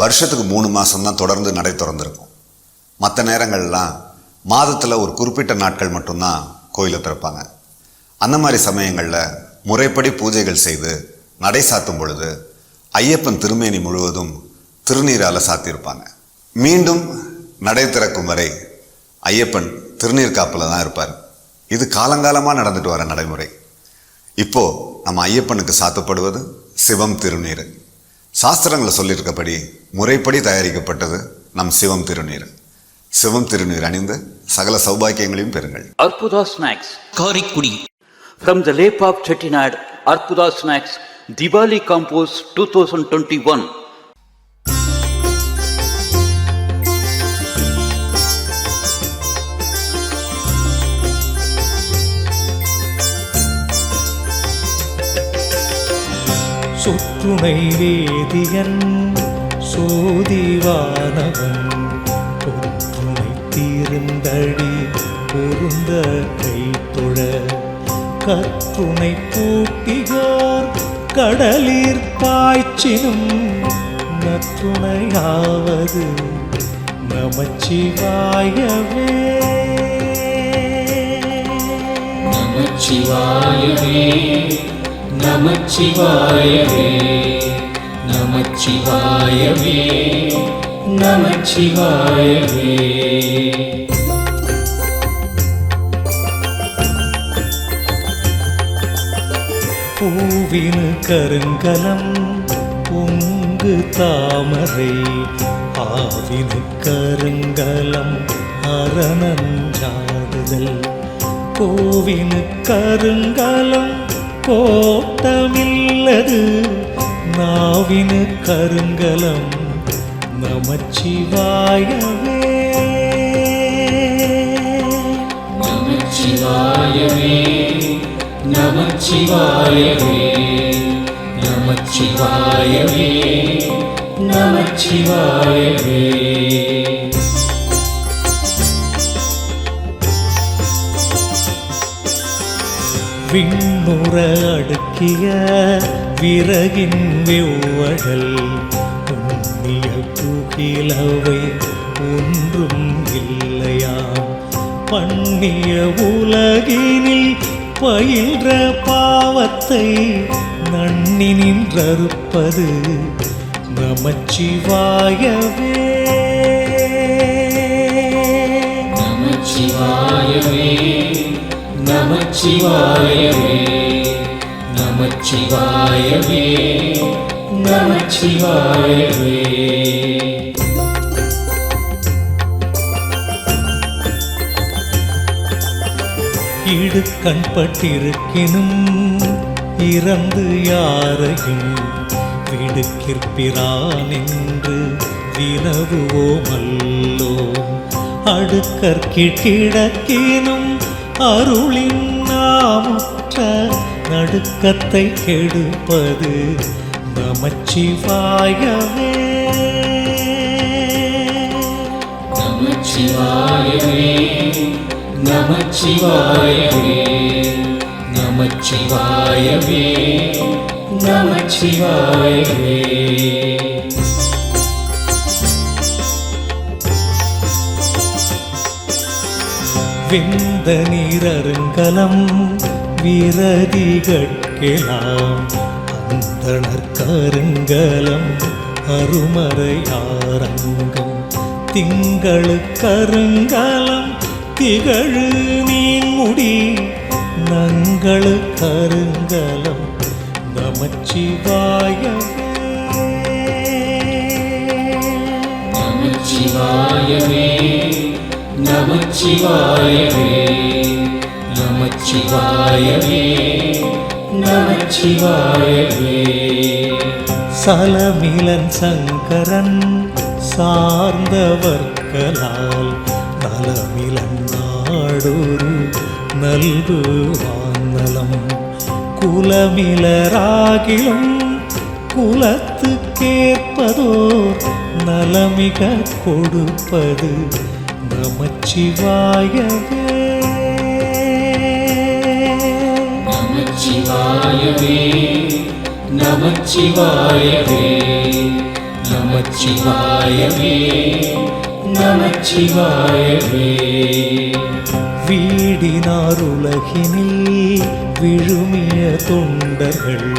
வருஷத்துக்கு மூணு மாதம்தான் தொடர்ந்து நடை திறந்திருக்கும். மற்ற நேரங்கள்லாம் மாதத்தில் ஒரு குறிப்பிட்ட நாட்கள் மட்டும்தான் கோயிலை திறப்பாங்க. அந்த மாதிரி சமயங்களில் முறைப்படி பூஜைகள் செய்து நடை சாத்தும் பொழுது ஐயப்பன் திருமேனி முழுவதும் திருநீரால் சாத்தியிருப்பாங்க. மீண்டும் நடை திறக்கும் வரை ஐயப்பன் திருநீர் காப்பில் தான் இருப்பார். இது காலங்காலமாக நடந்துட்டு வர நடைமுறை. இப்போ நம்ம ஐயப்பனுக்கு சாத்தப்படுவது சிவம் திருநீர். சாஸ்திரங்களை சொல்லியிருக்கபடி முறைப்படி தயாரிக்கப்பட்டது நம் சிவம் திருநீர் சிவம் திருநீர் அணிந்து சகல சௌபாக்கியங்களையும் பெறுங்கள் Arpuda Snacks. Karaikudi From the lap of Chettinad, Arpuda Snacks, Diwali Compos 2021. சுற்றுனை வேதியன் சோதிவானவன் பொற்றுனை தீர்ந்தடி பொருந்த கைத்தொழ கற்றுணை பூட்டியோர் கடலீர் பாய்ச்சினும் நற்றுணையாவது நமச்சிவாயவே. நமச்சிவாயவே. நமச்சிவாயவே நமச்சிவாயவே நமச்சிவாயவே பூவின் கருங்கலம் பொங்கு தாமரை ஆவின் கருங்கலம் அரணஞ்சாடுதல் பூவின் கருங்கலம் கோட்டமில்லது நாவினு கருங்கலம் நமச்சிவாயவே நமச்சிவாயவே நமச்சிவாயவே நமச்சிவாயவே நமச்சிவாயவே அடுக்கிய விறகின் வெவ்வழல் உண்ணிய புகிலவை ஒன்றும் இல்லையாம். பண்ணிய உலகினில் பயின்ற பாவத்தை நன்னி நின்றறுப்பது நமச்சிவாயவே. நமச்சிவாயவே நமச்சிவாயவே. நமச்சிவாயவே நமச்சிவாயவே. இடு கண்பட்டிருக்கினும் இறந்து யாரையும் விடுக்கிற்பிறான் என்று வினவுவோமல்லோ. அடுக்கற்கிடக்கினும் அருளின் நாமுற்ற நடுக்கத்தை கெடுப்பது நமச்சிவாயவே. நமச்சிவாயவே நமச்சிவாயவே நமச்சிவாயவே நமச்சிவாயவே. வெந்த நீரருங்கலம் விரதிகட்கெலாம் அந்தணர் கருங்கலம் அருமறையாரங்கம். திங்களு கருங்கலம் திகழு நீன்முடி நங்களு கருங்கலம் நமச்சிவாயவே. நமச்சிவாயவே நமச்சிவாயவே. நமச்சிவாயவே நமச்சிவாயவே சலமிலன் சங்கரன் சார்ந்தவர்களால் நலமிலன் நாடொரு நல்கு வானலம் குலமிலராகிலும் குலத்து கேட்பதோர் நலமிக கொடுப்பது நமச்சிவாயவே நமச்சிவாயவே நமச்சிவாயவே நமச்சிவாயவே வீடினார் உலகினில் விழுமிய தொண்டர்கள்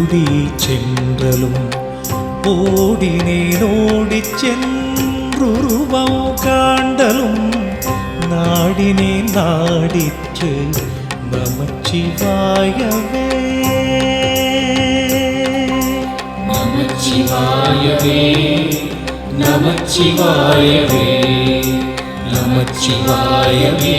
ஓடி சென்றலும் ഓടിനേനോടി ചെൻറുരുവം കാണ്ടലും നാടിനെ നാടിച്ച് നമച്ചിവായവേ നമച്ചിവായവേ നമച്ചിവായവേ നമച്ചിവായവേ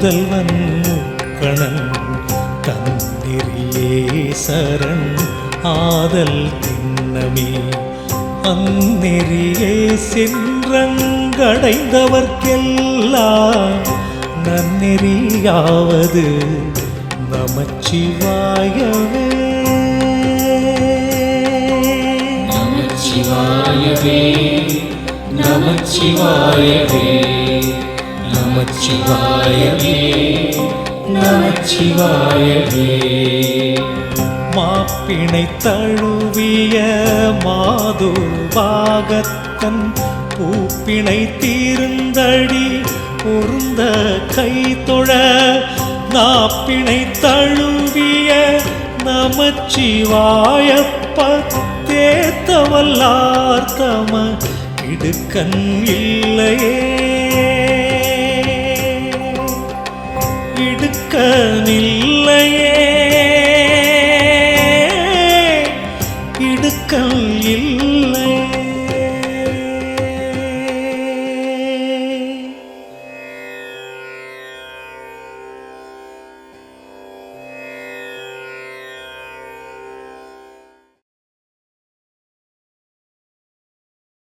முதல்வன் கணன் தன்னெறியே சரண் ஆதல் திண்ணமே. அந்நெறியே சென்றங்கடைந்தவர்க்கெல்லாம் நன்னெறியாவது நமச்சிவாயவே. நமச்சிவாயவே நமச்சிவாயவே. நமச்சிவாயவே நமச்சிவாயவே. மாப்பிணை தழுவிய மாதுபாகத்தன் பூப்பிணை தீர்ந்தடி பொருந்த கை தொழ நாப்பிணை தழுவிய நமச்சிவாயப்பத்தேத்தவல்லார்த்தம தேத்தவல்லார் இடுக்கண் இல்லையே. இடுக்கனில்லையே